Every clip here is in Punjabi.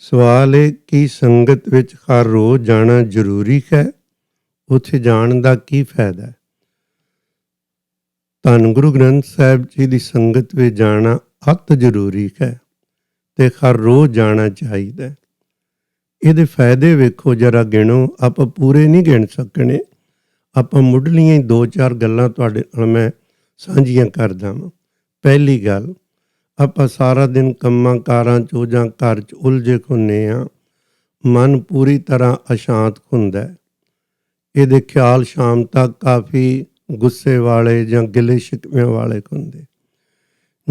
ਸਵਾਲ ਹੈ ਕਿ ਸੰਗਤ ਵਿੱਚ ਹਰ ਰੋਜ਼ ਜਾਣਾ ਜ਼ਰੂਰੀ ਹੈ? ਉੱਥੇ ਜਾਣ ਦਾ ਕੀ ਫਾਇਦਾ ਹੈ? ਧੰਨ ਗੁਰੂ ਗ੍ਰੰਥ ਸਾਹਿਬ ਜੀ ਦੀ ਸੰਗਤ ਵਿੱਚ ਜਾਣਾ ਅਤ ਜ਼ਰੂਰੀ ਹੈ ਤੇ ਹਰ ਰੋਜ਼ ਜਾਣਾ ਚਾਹੀਦਾ ਇਹਦੇ ਫਾਇਦੇ ਵੇਖੋ, ਜਰਾ ਗਿਣੋ। ਆਪਾਂ ਪੂਰੇ ਨਹੀਂ ਗਿਣ ਸਕਣੇ। ਆਪਾਂ ਮੁੱਢਲੀਆਂ ਹੀ ਦੋ ਚਾਰ ਗੱਲਾਂ ਤੁਹਾਡੇ ਨਾਲ ਮੈਂ ਸਾਂਝੀਆਂ ਕਰਦਾ ਹਾਂ ਪਹਿਲੀ ਗੱਲ ਆਪਾਂ ਸਾਰਾ ਦਿਨ ਕੰਮਾਂ, ਕਾਰਾਂ 'ਚ ਜਾਂ ਘਰ 'ਚ ਉਲਝੇ ਹੁੰਨੇ ਆ। ਮਨ ਪੂਰੀ ਤਰ੍ਹਾਂ ਅਸ਼ਾਂਤ ਹੁੰਦਾ ਹੈ। ਇਹਦੇ ਖਿਆਲ ਸ਼ਾਮ ਤੱਕ ਕਾਫੀ ਗੁੱਸੇ ਵਾਲੇ ਜਾਂ ਗਿਲੇ ਸ਼ਿਕਵੇਂ ਵਾਲੇ ਹੁੰਦੇ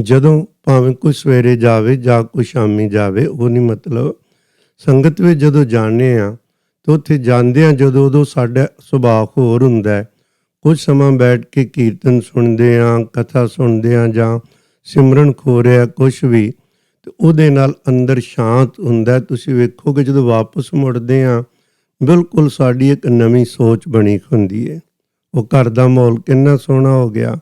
ਜਦੋਂ ਭਾਵੇਂ ਕੋਈ ਸਵੇਰੇ ਜਾਵੇ ਜਾਂ ਕੋਈ ਸ਼ਾਮੀ ਜਾਵੇ, ਉਹ ਨਹੀਂ ਮਤਲਬ। ਸੰਗਤ ਵਿੱਚ ਜਦੋਂ ਜਾਂਦੇ ਆ, ਤਾਂ ਉੱਥੇ ਜਾਂਦੇ ਆ ਜਦੋਂ ਉਦੋਂ ਸਾਡਾ ਸੁਭਾਅ ਹੋਰ ਹੁੰਦਾ ਹੈ। ਕੁਝ ਸਮਾਂ ਬੈਠ ਕੇ ਕੀਰਤਨ ਸੁਣਦੇ ਆ, ਕਥਾ ਸੁਣਦੇ ਆ ਜਾਂ ਸਿਮਰਨ ਖੋ ਰਿਹਾ ਕੁਝ ਵੀ, ਤੇ ਉਹਦੇ ਨਾਲ ਅੰਦਰ ਸ਼ਾਂਤ ਹੁੰਦਾ ਤੁਸੀਂ ਵੇਖੋਗੇ ਜਦੋਂ ਵਾਪਸ ਮੁੜਦੇ ਆ ਬਿਲਕੁਲ ਸਾਡੀ ਇੱਕ ਨਵੀਂ ਸੋਚ ਬਣੀ ਹੁੰਦੀ ਹੈ। ਉਹ ਘਰ ਦਾ ਮਾਹੌਲ ਕਿੰਨਾ ਸੋਹਣਾ ਹੋ ਗਿਆ।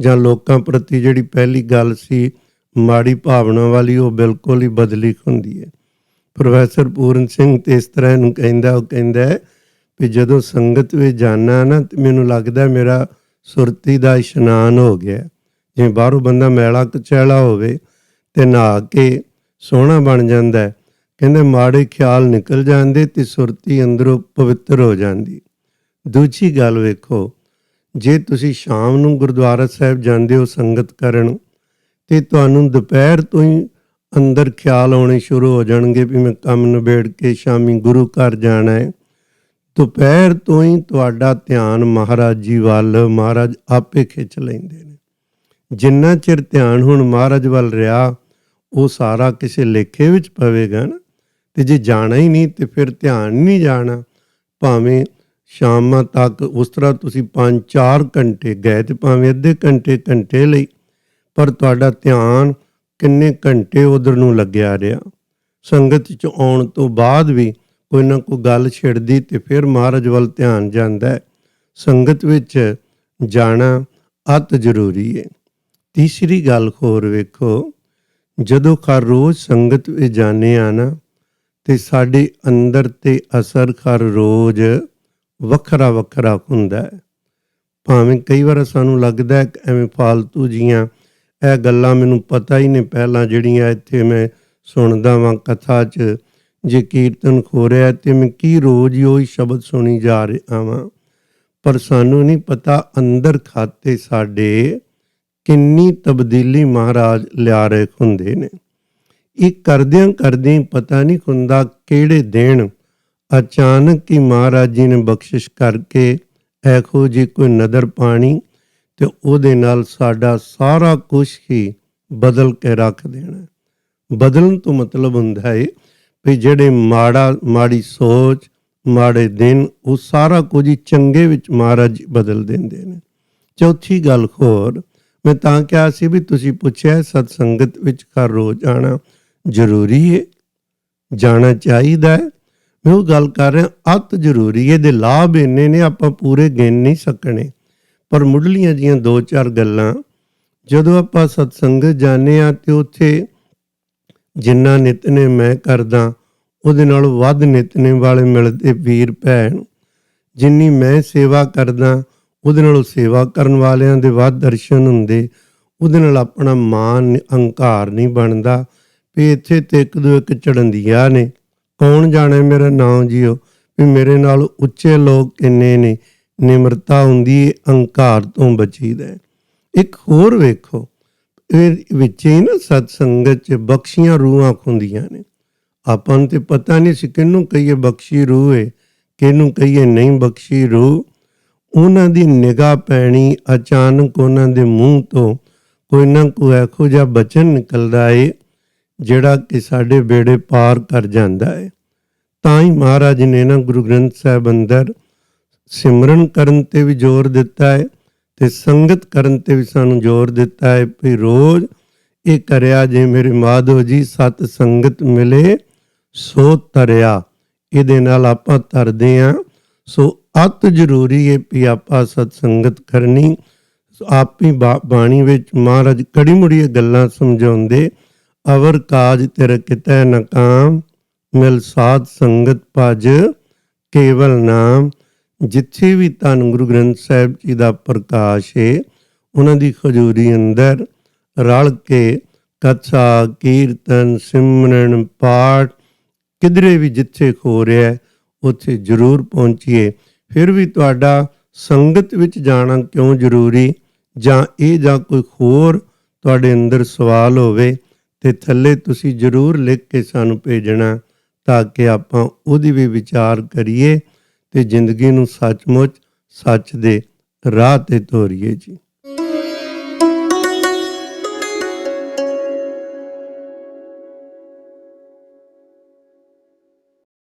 ਜਾਂ ਲੋਕਾਂ ਪ੍ਰਤੀ ਜਿਹੜੀ ਪਹਿਲੀ ਗੱਲ ਸੀ, ਮਾੜੀ ਭਾਵਨਾ ਵਾਲੀ, ਉਹ ਬਿਲਕੁਲ ਹੀ ਬਦਲੀ ਹੁੰਦੀ ਹੈ। ਪ੍ਰੋਫੈਸਰ ਪੂਰਨ ਸਿੰਘ ਤੇ ਇਸ ਤਰ੍ਹਾਂ ਇਹਨੂੰ ਕਹਿੰਦਾ, ਉਹ ਕਹਿੰਦਾ ਵੀ ਜਦੋਂ ਸੰਗਤ ਵਿੱਚ ਜਾਣਾ ਨਾ, ਤੇ ਮੈਨੂੰ ਲੱਗਦਾ ਮੇਰਾ ਸੁਰਤੀ ਦਾ ਇਸ਼ਨਾਨ ਹੋ ਗਿਆ। ਜੇ ਬਾਹਰੋਂ ਬੰਦਾ ਮੈਲਾ ਕਚੈਲਾ ਹੋਵੇ ਤੇ ਨਹਾ ਕੇ ਸੋਹਣਾ ਬਣ ਜਾਂਦਾ ਹੈ, ਕਹਿੰਦੇ ਮਾੜੇ ਖਿਆਲ ਨਿਕਲ ਜਾਂਦੇ ਤੇ ਸੁਰਤੀ ਅੰਦਰੋਂ ਪਵਿੱਤਰ ਹੋ ਜਾਂਦੀ। ਦੂਜੀ ਗੱਲ ਵੇਖੋ, ਜੇ ਤੁਸੀਂ ਸ਼ਾਮ ਨੂੰ ਗੁਰਦੁਆਰਾ ਸਾਹਿਬ ਜਾਂਦੇ ਹੋ ਸੰਗਤ ਕਰਨ, ਤੇ ਤੁਹਾਨੂੰ ਦੁਪਹਿਰ ਤੋਂ ਹੀ ਅੰਦਰ ਖਿਆਲ ਆਉਣੇ ਸ਼ੁਰੂ ਹੋ ਜਾਣਗੇ ਵੀ ਮੈਂ ਕੰਮ ਨਿਬੇੜ ਕੇ ਸ਼ਾਮੀ ਗੁਰੂ ਘਰ ਜਾਣਾ ਹੈ। ਦੁਪਹਿਰ ਤੋਂ ਹੀ ਤੁਹਾਡਾ ਧਿਆਨ ਮਹਾਰਾਜ ਜੀ ਵੱਲ, ਮਹਾਰਾਜ ਆਪੇ ਖਿੱਚ ਲੈਂਦੇ ਨੇ। ਜਿੰਨਾ ਚਿਰ ਧਿਆਨ ਹੁਣ ਮਹਾਰਾਜ ਵੱਲ ਰਿਹਾ, ਉਹ ਸਾਰਾ ਕਿਸੇ ਲੇਖੇ ਵਿੱਚ ਪਵੇਗਾ ਨਾ। ਤੇ ਜੇ ਜਾਣਾ ਹੀ ਨਹੀਂ, ਤੇ ਫਿਰ ਧਿਆਨ ਨਹੀਂ ਜਾਣਾ। ਭਾਵੇਂ ਸ਼ਾਮਾਂ ਤੱਕ ਉਸ ਤਰ੍ਹਾਂ ਤੁਸੀਂ 5-4 ਘੰਟੇ ਗਏ ਤੇ ਭਾਵੇਂ ਅੱਧੇ ਘੰਟੇ ਘੰਟੇ ਲਈ, ਪਰ ਤੁਹਾਡਾ ਧਿਆਨ ਕਿੰਨੇ ਘੰਟੇ ਉਧਰ ਨੂੰ ਲੱਗਿਆ ਰਿਹਾ। ਸੰਗਤ ਚ ਆਉਣ ਤੋਂ ਬਾਅਦ ਵੀ ਕੋਈ ਨਾ ਕੋਈ ਗੱਲ ਛਿੜਦੀ ਤੇ ਫਿਰ ਮਹਾਰਾਜ ਵੱਲ ਧਿਆਨ ਜਾਂਦਾ ਹੈ। ਸੰਗਤ ਵਿੱਚ ਜਾਣਾ ਅਤ ਜ਼ਰੂਰੀ ਹੈ। ਤੀਸਰੀ ਗੱਲ ਹੋਰ ਵੇਖੋ, ਜਦੋਂ ਹਰ ਰੋਜ਼ ਸੰਗਤ ਵਿੱਚ ਜਾਂਦੇ ਆ ਨਾ, ਤੇ ਸਾਡੇ ਅੰਦਰ ਤੇ ਅਸਰ ਹਰ ਰੋਜ਼ ਵੱਖਰਾ ਵੱਖਰਾ ਹੁੰਦਾ ਹੈ। ਭਾਵੇਂ ਕਈ ਵਾਰ ਸਾਨੂੰ ਲੱਗਦਾ ਹੈ ਕਿ ਐਵੇਂ ਫਾਲਤੂ ਜੀਆਂ, ਇਹ ਗੱਲਾਂ ਮੈਨੂੰ ਪਤਾ ਹੀ ਨਹੀਂ, ਪਹਿਲਾਂ ਜਿਹੜੀਆਂ ਇੱਥੇ ਮੈਂ ਸੁਣਦਾ ਵਾਂ ਕਥਾ 'ਚ, ਜੇ ਕੀਰਤਨ ਖੋ ਰਿਹਾ ਤੇ ਮੈਂ ਕੀ ਰੋਜ਼ ਹੀ ਉਹੀ ਸ਼ਬਦ ਸੁਣੀ ਜਾ ਰਿਹਾ ਵਾਂ। ਪਰ ਸਾਨੂੰ ਨਹੀਂ ਪਤਾ ਅੰਦਰ ਖਾਤੇ ਸਾਡੇ ਕਿੰਨੀ ਤਬਦੀਲੀ ਮਹਾਰਾਜ ਲਿਆ ਰਹੇ ਹੁੰਦੇ ਨੇ। ਇਹ ਕਰਦਿਆਂ ਕਰਦਿਆਂ ਪਤਾ ਨਹੀਂ ਹੁੰਦਾ ਕਿਹੜੇ ਦਿਨ ਅਚਾਨਕ ਹੀ ਮਹਾਰਾਜ ਜੀ ਨੇ ਬਖਸ਼ਿਸ਼ ਕਰਕੇ ਐਖੋ ਜੀ ਕੋਈ ਨਦਰ ਪਾਣੀ ਤੇ ਉਹਦੇ ਨਾਲ ਸਾਡਾ ਸਾਰਾ ਕੁਝ ਹੀ ਬਦਲ ਕੇ ਰੱਖ ਦੇਣਾ। ਬਦਲਣ ਤੋਂ ਮਤਲਬ ਹੁੰਦਾ ਹੈ ਵੀ ਜਿਹੜੇ ਮਾੜਾ, ਮਾੜੀ ਸੋਚ, ਮਾੜੇ ਦਿਨ, ਉਹ ਸਾਰਾ ਕੁਝ ਹੀ ਚੰਗੇ ਵਿੱਚ ਮਹਾਰਾਜ ਜੀ ਬਦਲ ਦਿੰਦੇ ਨੇ। ਚੌਥੀ ਗੱਲ ਹੋਰ ਮੈਂ ਤਾਂ ਕਿਹਾ ਸੀ ਵੀ ਤੁਸੀਂ ਪੁੱਛਿਆ ਸਤ ਸੰਗਤ ਵਿੱਚ ਘਰ ਰੋਜ਼ ਆਣਾ ਜ਼ਰੂਰੀ ਹੈ ਜਾਣਾ ਚਾਹੀਦਾ ਹੈ। ਮੈਂ ਉਹ ਗੱਲ ਕਰ ਰਿਹਾ, ਅਤ ਜ਼ਰੂਰੀ ਹੈ ਦੇ ਲਾਭ ਇੰਨੇ ਨੇ, ਆਪਾਂ ਪੂਰੇ ਗਿਣ ਨਹੀਂ ਸਕਣੇ। ਪਰ ਮੁੱਢਲੀਆਂ ਜੀਆਂ ਦੋ ਚਾਰ ਗੱਲਾਂ, ਜਦੋਂ ਆਪਾਂ ਸਤਸੰਗਤ ਜਾਂਦੇ ਆ ਤੇ ਉੱਥੇ ਜਿੰਨਾ ਨਿਤਨੇ ਮੈਂ ਕਰਦਾ, ਉਹਦੇ ਨਾਲ ਵੱਧ ਨਿਤਨੇ ਵਾਲੇ ਮਿਲਦੇ ਵੀਰ ਭੈਣ, ਜਿੰਨੀ ਮੈਂ ਸੇਵਾ ਕਰਦਾ ਉਹਦੇ ਨਾਲੋਂ ਸੇਵਾ ਕਰਨ ਵਾਲਿਆਂ ਦੇ ਵੱਧ ਦਰਸ਼ਨ ਹੁੰਦੇ, ਉਹਦੇ ਨਾਲ ਆਪਣਾ ਮਾਨ ਅਹੰਕਾਰ ਨਹੀਂ ਬਣਦਾ। ਵੀ ਇੱਥੇ ਤੇ ਇੱਕ ਦੋ ਇੱਕ ਚੜੰਦੀਆਂ ਨੇ। ਕੌਣ ਜਾਣੇ ਮੇਰਾ ਨਾਮ ਜੀਓ? ਵੀ ਮੇਰੇ ਨਾਲ ਉੱਚੇ ਲੋਕ ਕਿੰਨੇ ਨੇ? ਨਿਮਰਤਾ ਹੁੰਦੀ ਹੈ ਅਹੰਕਾਰ ਤੋਂ ਬਚੀਦਾ ਹੈ। ਇੱਕ ਹੋਰ ਵੇਖੋ, ਇਹ ਵਿੱਚ ਹੀ ਨਾ ਸਤ ਸੰਗਤ ਚ ਬਖਸ਼ੀਆਂ ਰੂਹਾਂ ਹੁੰਦੀਆਂ ਨੇ। ਆਪਾਂ ਨੂੰ ਤੇ ਪਤਾ ਨਹੀਂ ਸੀ ਕਿਹਨੂੰ ਕਹੀਏ ਬਖਸ਼ੀ ਰੂਹ ਹੈ ਕਿਹਨੂੰ ਕਹੀਏ ਨਹੀਂ ਬਖਸ਼ੀ ਰੂਹ। ਉਹਨਾਂ ਦੀ ਨਿਗਾਹ ਪੈਣੀ ਅਚਾਨਕ ਉਹਨਾਂ ਦੇ ਮੂੰਹ ਤੋਂ ਕੋਈ ਨਾ ਕੋਈ ਇਹੋ ਜਿਹਾ ਬਚਨ ਨਿਕਲਦਾ ਏ, ਜਿਹੜਾ ਕਿ ਸਾਡੇ ਬੇੜੇ ਪਾਰ ਕਰ ਜਾਂਦਾ ਹੈ ਤਾਂ ਹੀ ਮਹਾਰਾਜ ਨੇ ਨਾ ਗੁਰੂ ਗ੍ਰੰਥ ਸਾਹਿਬ ਅੰਦਰ ਸਿਮਰਨ ਕਰਨ ਤੇ ਵੀ ਜ਼ੋਰ ਦਿੱਤਾ ਹੈ ਤੇ ਸੰਗਤ ਕਰਨ ਤੇ ਵੀ ਸਾਨੂੰ ਜ਼ੋਰ ਦਿੱਤਾ ਹੈ ਵੀ ਰੋਜ਼ ਇਹ ਕਰਿਆ ਜੇ ਮੇਰੇ ਮਾਧੋ ਜੀ ਸਤ ਸੰਗਤ ਮਿਲੇ ਸੋ ਤਰਿਆ, ਇਹਦੇ ਨਾਲ ਆਪਾਂ ਤਰਦੇ ਆ। ਸੋ ਅਤ ਜ਼ਰੂਰੀ ਹੈ ਵੀ ਆਪਾਂ ਸਤ ਸੰਗਤ ਕਰਨੀ। ਆਪੀ ਬਾ- ਬਾਣੀ ਵਿੱਚ ਮਹਾਰਾਜ ਕੜੀ ਮੁੜੀ ਗੱਲਾਂ ਸਮਝਾਉਂਦੇ, ਅਵਰ ਕਾਜ ਤੇਰੇ ਕਿਤੈ ਨ ਮਿਲ ਸਾਧ ਸੰਗਤ ਭਜ ਕੇਵਲ ਨਾਮ। ਜਿੱਥੇ ਵੀ ਧੰਨ ਗੁਰੂ ਗ੍ਰੰਥ ਸਾਹਿਬ ਜੀ ਦਾ ਪ੍ਰਕਾਸ਼ ਏ, ਉਹਨਾਂ ਦੀ ਖਜੂਰੀ ਅੰਦਰ ਰਲ ਕੇ ਕਥਾ, ਕੀਰਤਨ, ਸਿਮਰਨ, ਪਾਠ ਕਿਧਰੇ ਵੀ ਜਿੱਥੇ ਹੋ ਰਿਹਾ, ਉੱਥੇ ਜ਼ਰੂਰ ਪਹੁੰਚੀਏ। ਫਿਰ ਵੀ ਤੁਹਾਡਾ ਸੰਗਤ ਵਿੱਚ ਜਾਣਾ ਕਿਉਂ ਜ਼ਰੂਰੀ? ਜਾਂ ਇਹ ਜਾਂ ਕੋਈ ਹੋਰ ਤੁਹਾਡੇ ਅੰਦਰ ਸਵਾਲ ਹੋਵੇ ਤੇ ਥੱਲੇ ਤੁਸੀਂ ਜ਼ਰੂਰ ਲਿਖ ਕੇ ਸਾਨੂੰ ਭੇਜਣਾ ਤਾਂ ਕਿ ਆਪਾਂ ਉਹਦੀ ਵੀ ਵਿਚਾਰ ਕਰੀਏ ਤੇ ਜ਼ਿੰਦਗੀ ਨੂੰ ਸੱਚਮੁੱਚ ਸੱਚ ਦੇ ਰਾਹ ਤੇ ਤੋਰੀਏ ਜੀ।